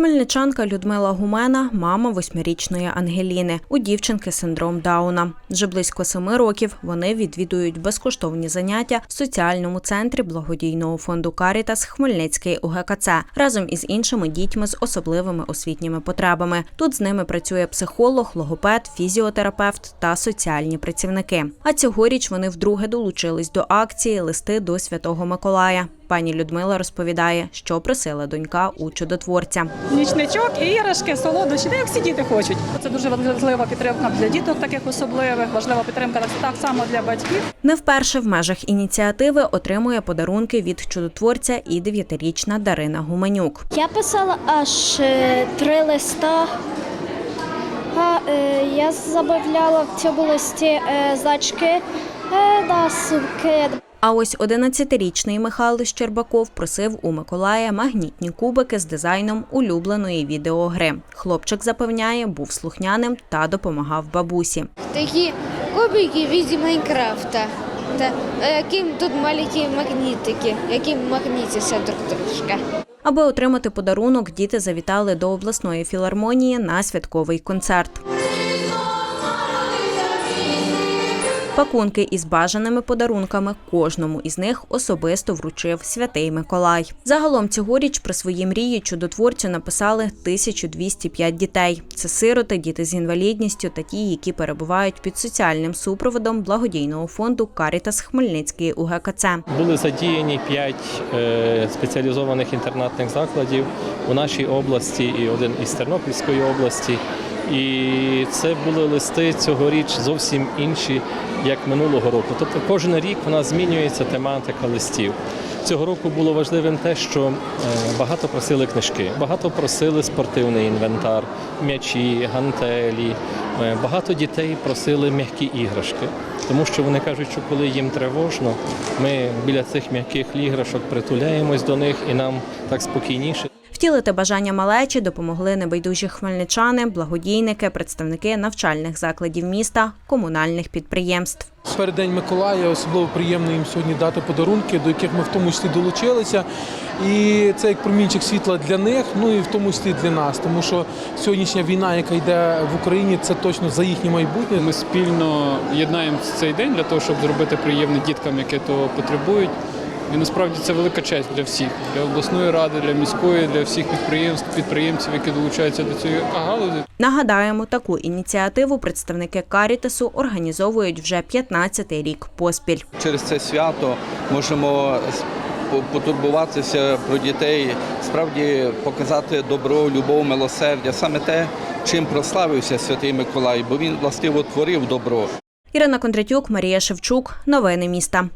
Хмельничанка Людмила Гумена мама восьмирічної Ангеліни. У дівчинки синдром Дауна. Вже близько семи років вони відвідують безкоштовні заняття в соціальному центрі благодійного фонду Карітас Хмельницький УГКЦ разом із іншими дітьми з особливими освітніми потребами. Тут з ними працює психолог, логопед, фізіотерапевт та соціальні працівники. А цьогоріч вони вдруге долучились до акції Листи до Святого Миколая. Пані Людмила розповідає, що просила донька у чудотворця. Нічничок, іграшки, солодощі, ну, як всі діти хочуть. Це дуже важлива підтримка для діток, таких особливих, важлива підтримка так- само для батьків. Не вперше в межах ініціативи отримує подарунки від чудотворця і дев'ятирічна Дарина Гуменюк. Я писала аж е, три листа. А, е, я замовляла в цьому листі е, значки е, на сумки. А ось 11-річний Михайло Щербаков просив у Миколая магнітні кубики з дизайном улюбленої відеогри. Хлопчик запевняє, був слухняним та допомагав бабусі. Такі кубики в Майнкрафта. Та е, яким тут маленькі магнітики, які магнітяться друг дружка. Аби отримати подарунок, діти завітали до обласної філармонії на святковий концерт. Пакунки із бажаними подарунками кожному із них особисто вручив святий Миколай. Загалом цьогоріч про свої мрії чудотворцю написали 1205 дітей. Це сироти, діти з інвалідністю та ті, які перебувають під соціальним супроводом благодійного фонду Карітас Хмельницький УГКЦ. Були задіяні п'ять е, спеціалізованих інтернатних закладів у нашій області і один із Тернопільської області. І це були листи цьогоріч зовсім інші, як минулого року. Тобто кожен рік нас змінюється тематика листів. Цього року було важливим те, що е, багато просили книжки, багато просили спортивний інвентар, м'ячі, гантелі. Е, Багато дітей просили м'які іграшки, тому що вони кажуть, що коли їм тривожно, ми біля цих м'яких іграшок притуляємось до них і нам так спокійніше. Втілити бажання малечі допомогли небайдужі хмельничани, благодійники, представники навчальних закладів міста, комунальних підприємств. Переддень Миколая особливо приємно їм сьогодні дати подарунки, до яких ми в тому числі долучилися. І це як промінчик світла для них, ну і в тому числі для нас. Тому що сьогоднішня війна, яка йде в Україні, це точно за їхнє майбутнє. Ми спільно єднаємо цей день для того, щоб зробити приємне діткам, які того потребують. І насправді це велика честь для всіх, для обласної ради, для міської, для всіх підприємств, підприємців, які долучаються до цієї галузі. Нагадаємо, таку ініціативу представники Карітасу організовують вже 15-й рік поспіль. через це свято можемо потурбуватися про дітей, справді показати добро, любов, милосердя, саме те, чим прославився святий Миколай, бо він властиво творив добро. Ірина Кондратюк, Марія Шевчук. Новини міста.